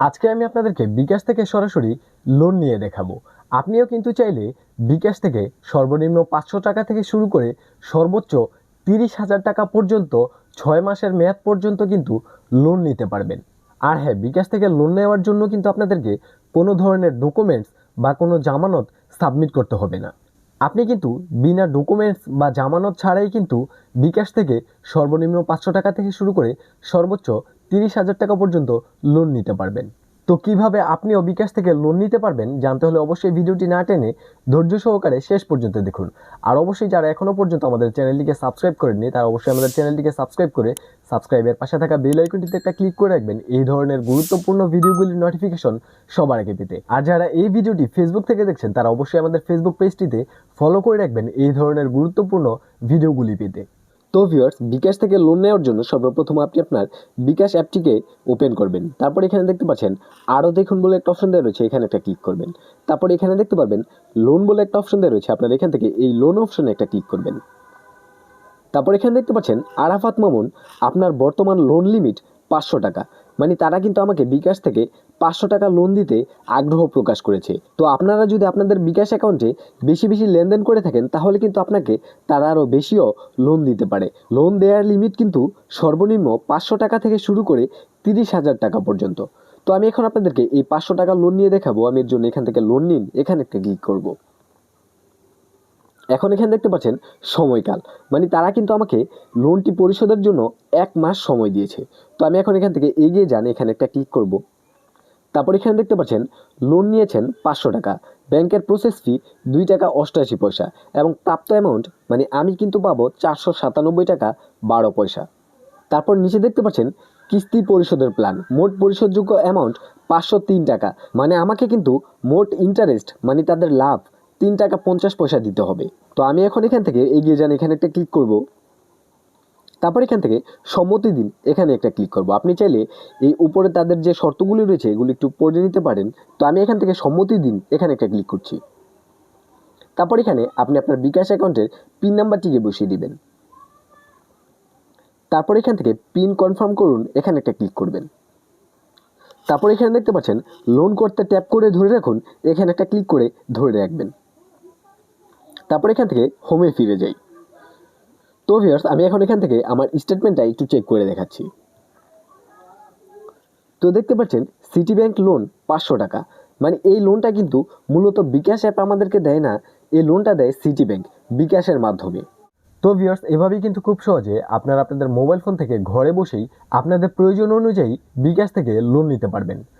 আজকে আমি আপনাদেরকে বিকাশ থেকে সরাসরি লোন নিয়ে দেখাবো। আপনিও কিন্তু চাইলে বিকাশ থেকে সর্বনিম্ন পাঁচশো টাকা থেকে শুরু করে সর্বোচ্চ তিরিশ হাজার টাকা পর্যন্ত, ছয় মাসের মেয়াদ পর্যন্ত কিন্তু লোন নিতে পারবেন। আর হ্যাঁ বিকাশ থেকে লোন নেওয়ার জন্য কিন্তু আপনাদেরকে কোনো ধরনের ডকুমেন্টস বা কোনো জামানত সাবমিট করতে হবে না। আপনি কিন্তু বিনা ডকুমেন্টস বা জামানত ছাড়াই কিন্তু বিকাশ থেকে সর্বনিম্ন পাঁচশো টাকা থেকে শুরু করে সর্বোচ্চ তিরিশ হাজার টাকা পর্যন্ত লোন নিতে পারবেন। তো কীভাবে আপনিও বিকাশ থেকে লোন নিতে পারবেন, জানতে হলে অবশ্যই ভিডিওটি না টেনে ধৈর্য সহকারে শেষ পর্যন্ত দেখুন। আর অবশ্যই যারা এখনও পর্যন্ত আমাদের চ্যানেলটিকে সাবস্ক্রাইব করেননি, তারা অবশ্যই আমাদের চ্যানেলটিকে সাবস্ক্রাইব করে সাবস্ক্রাইবের পাশে থাকা বেল আইকনটিতে একটা ক্লিক করে রাখবেন। এই ধরনের গুরুত্বপূর্ণ ভিডিওগুলির নোটিফিকেশন সবার আগে পেতে। আর যারা এই ভিডিওটি ফেসবুক থেকে দেখছেন, তারা অবশ্যই আমাদের ফেসবুক পেজটিতে ফলো করে রাখবেন। এই ধরনের গুরুত্বপূর্ণ ভিডিওগুলি পেতে। তো ভিউয়ার্স বিকাশ থেকে লোন নেওয়ার জন্য সর্বপ্রথম আপনি আপনার বিকাশ অ্যাপটিকে ওপেন করবেন। তারপর এখানে দেখতে পাচ্ছেন, আরও দেখুন বলে একটা অপশন দেওয়া রয়েছে, এখানে একটা ক্লিক করবেন। তারপর এখানে দেখতে পারবেন লোন বলে একটা অপশন দেওয়া রয়েছে, আপনার এখান থেকে এই লোন অপশনে একটা ক্লিক করবেন। তারপর এখানে দেখতে পাচ্ছেন, আরাফাত মামুন, আপনার বর্তমান লোন লিমিট পাঁচশো টাকা। মানে তারা কিন্তু আমাকে বিকাশ থেকে পাঁচশো টাকা লোন দিতে আগ্রহ প্রকাশ করেছে। তো আপনারা যদি আপনাদের বিকাশ অ্যাকাউন্টে বেশি বেশি লেনদেন করে থাকেন, তাহলে কিন্তু আপনাকে তারা আরও বেশিও লোন দিতে পারে। লোন দেওয়ার লিমিট কিন্তু সর্বনিম্ন পাঁচশো টাকা থেকে শুরু করে তিরিশ হাজার টাকা পর্যন্ত। তো আমি এখন আপনাদেরকে এই পাঁচশো টাকা লোন নিয়ে দেখাবো। আমি এর জন্য এখান থেকে লোন নিন, এখানে একটা ক্লিক করব। এখন এখানে দেখতে পাচ্ছেন সময়কাল। মানে তারা কিন্তু আমাকে লোনটি পরিশোধের জন্য এক মাস সময় দিয়েছে। তো আমি এখন এখান থেকে এগিয়ে যান, এখানে একটা ক্লিক করব। তারপর এখানে দেখতে পাচ্ছেন লোন নিয়েছেন পাঁচশো টাকা। ব্যাংকের প্রসেস ফি দুই টাকা অষ্টআশি পয়সা এবং প্রাপ্ত অ্যামাউন্ট মানে আমি কিন্তু পাবো চারশো সাতানব্বই টাকা বারো পয়সা। তারপর নিচে দেখতে পাচ্ছেন কিস্তি পরিশোধের প্ল্যান মোট পরিশোধযোগ্য অ্যামাউন্ট পাঁচশো তিন টাকা। মানে আমাকে কিন্তু মোট ইন্টারেস্ট মানে তাদের লাভ তিন টাকা পঞ্চাশ পয়সা দিতে হবে। তো আমি এখন এখান থেকে এগিয়ে যান, এখানে একটা ক্লিক করব। তারপর এখান থেকে সম্মতি দিন, এখানে একটা ক্লিক করব। আপনি চাইলে এই উপরে তাদের যে শর্তগুলি রয়েছে, এগুলো একটু পড়ে নিতে পারেন। তো আমি এখান থেকে সম্মতি দিন, এখানে একটা ক্লিক করছি। তারপর এখানে আপনি আপনার বিকাশ অ্যাকাউন্টের পিন নাম্বারটিকে বসিয়ে দিবেন। তারপর এখান থেকে পিন কনফার্ম করুন, এখানে একটা ক্লিক করবেন। তারপর এখানে দেখতে পাচ্ছেন লোন করতে ট্যাপ করে ধরে রাখুন, এখানে একটা ক্লিক করে ধরে রাখবেন। তারপর এখান থেকে হোমে ফিরে যাই। তো ভিউয়ার্স আমি এখন এখান থেকে আমার স্টেটমেন্টটা একটু চেক করে দেখাচ্ছি। তো দেখতে পাচ্ছেন সিটি ব্যাংক লোন পাঁচশো টাকা। মানে এই লোনটা কিন্তু মূলত বিকাশ অ্যাপ আমাদেরকে দেয় না, এই লোনটা দেয় সিটি ব্যাংক বিকাশের মাধ্যমে। তো ভিউয়ার্স এভাবেই কিন্তু খুব সহজে আপনারা আপনাদের মোবাইল ফোন থেকে ঘরে বসেই আপনাদের প্রয়োজন অনুযায়ী বিকাশ থেকে লোন নিতে পারবেন।